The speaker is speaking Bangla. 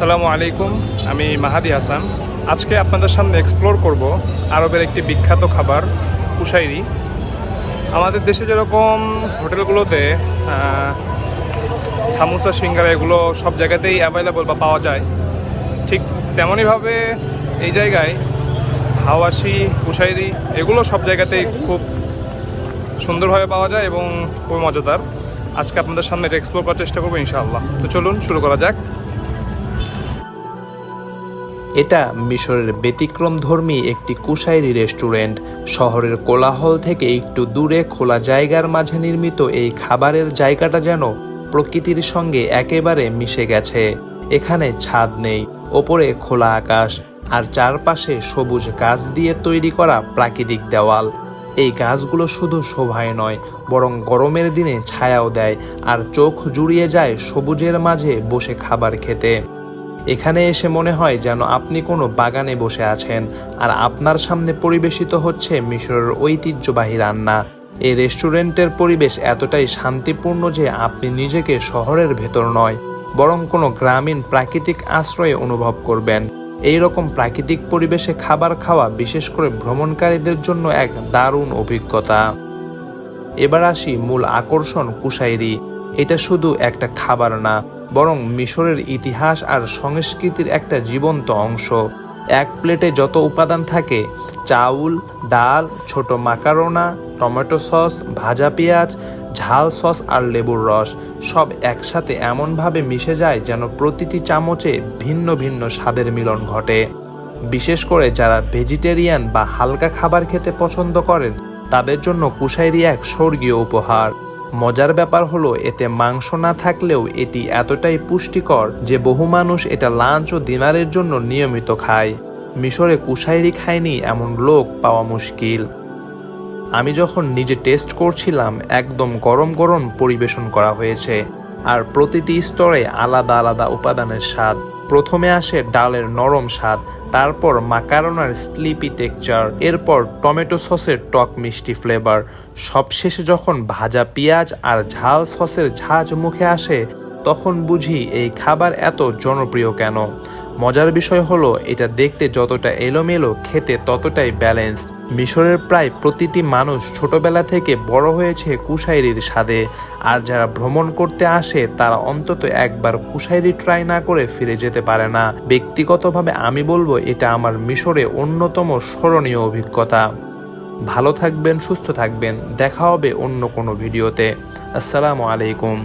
আসসালামু আলাইকুম, আমি মাহাদি হাসান। আজকে আপনাদের সামনে এক্সপ্লোর করব আরবের একটি বিখ্যাত খাবার, কুশাইরি। আমাদের দেশে যেরকম হোটেলগুলোতে সামোসা, সিঙ্গারা এগুলো সব জায়গাতেই অ্যাভেলেবল বা পাওয়া যায়। ঠিক তেমনইভাবে এই জায়গায় হাওয়াশি কুশাইরি এগুলো সব জায়গাতেই খুব সুন্দরভাবে পাওয়া যায় এবং খুবই মজাদার। আজকে আপনাদের সামনে এটা এক্সপ্লোর করার চেষ্টা করব ইনশাআল্লাহ। তো চলুন শুরু করা যাক। এটা মিশরের ব্যতিক্রমধর্মী একটি কুশাইরি রেস্টুরেন্ট। শহরের কোলাহল থেকে একটু দূরে খোলা জায়গার মাঝে নির্মিত এই খাবারের জায়গাটা যেন প্রকৃতির সঙ্গে একেবারে মিশে গেছে। এখানে ছাদ নেই, ওপরে খোলা আকাশ, আর চারপাশে সবুজ গাছ দিয়ে তৈরি করা প্রাকৃতিক দেওয়াল। এই গাছগুলো শুধু শোভায় নয়, বরং গরমের দিনে ছায়াও দেয়, আর চোখ জুড়িয়ে যায় সবুজের মাঝে বসে খাবার খেতে। এখানে এসে মনে হয় যেন আপনি কোনো বাগানে বসে আছেন, আর আপনার সামনে পরিবেশিত হচ্ছে মিশরের ঐতিহ্যবাহী রান্না। এই রেস্টুরেন্টের পরিবেশ এতটাই শান্তিপূর্ণ যে আপনি নিজেকে শহরের ভেতর নয়, বরং কোনো গ্রামীণ প্রাকৃতিক আশ্রয়ে অনুভব করবেন। এই রকম প্রাকৃতিক পরিবেশে খাবার খাওয়া, বিশেষ করে ভ্রমণকারীদের জন্য এক দারুণ অভিজ্ঞতা। এবার আসি মূল আকর্ষণ কুশাইরি। এটা শুধু একটা খাবার না বরং মিশরের ইতিহাস আর সংস্কৃতির একটা জীবন্ত অংশ। এক প্লেটে যত উপাদান থাকে, চাউল, ডাল, ছোট মাকারোনা, টমেটো সস, ভাজা পেঁয়াজ, ঝাল সস আর লেবুর রস, সব একসাথে এমনভাবে মিশে যায় যেন প্রতিটি চামচে ভিন্ন ভিন্ন স্বাদের মিলন ঘটে। বিশেষ করে যারা ভেজিটেরিয়ান বা হালকা খাবার খেতে পছন্দ করেন, তাদের জন্য কুশাইরি এক স্বর্গীয় উপহার। মজার ব্যাপার হলো, এতে মাংস না থাকলেও এটি এতটাই পুষ্টিকর যে বহু মানুষ এটা লাঞ্চ ও ডিনারের জন্য নিয়মিত খায়। মিশরে কুশাইরি খায়নি এমন লোক পাওয়া মুশকিল। আমি যখন নিজে টেস্ট করছিলাম, একদম গরম গরম পরিবেশন করা হয়েছে। আর প্রতিটি স্তরে আলাদা আলাদা উপাদানের স্বাদ। প্রথমে আসে ডালের নরম স্বাদ, তারপর মাকারোনার স্লিপি টেক্সচার, এরপর টমেটো সসের টক মিষ্টি ফ্লেভার সবশেষে যখন ভাজা পেঁয়াজ আর ঝাল সসের ঝাঁজ মুখে আসে, তখন বুঝি এই খাবার এত জনপ্রিয় কেন? মজার বিষয় হলো, এটা দেখতে যতটা এলোমেলো, খেতে ততটাই ব্যালেন্স মিশরের প্রায় প্রতিটি মানুষ ছোটবেলা থেকে বড় হয়েছে কুশাইরির স্বাদে, আর যারা ভ্রমণ করতে আসে, তারা অন্তত একবার কুশাইরি ট্রাই না করে ফিরে যেতে পারে না। ব্যক্তিগতভাবে আমি বলব, এটা আমার মিশরে অন্যতম স্মরণীয় অভিজ্ঞতা। ভালো থাকবেন সুস্থ থাকবেন। দেখা হবে অন্য কোনো ভিডিওতে। আসসালামু আলাইকুম।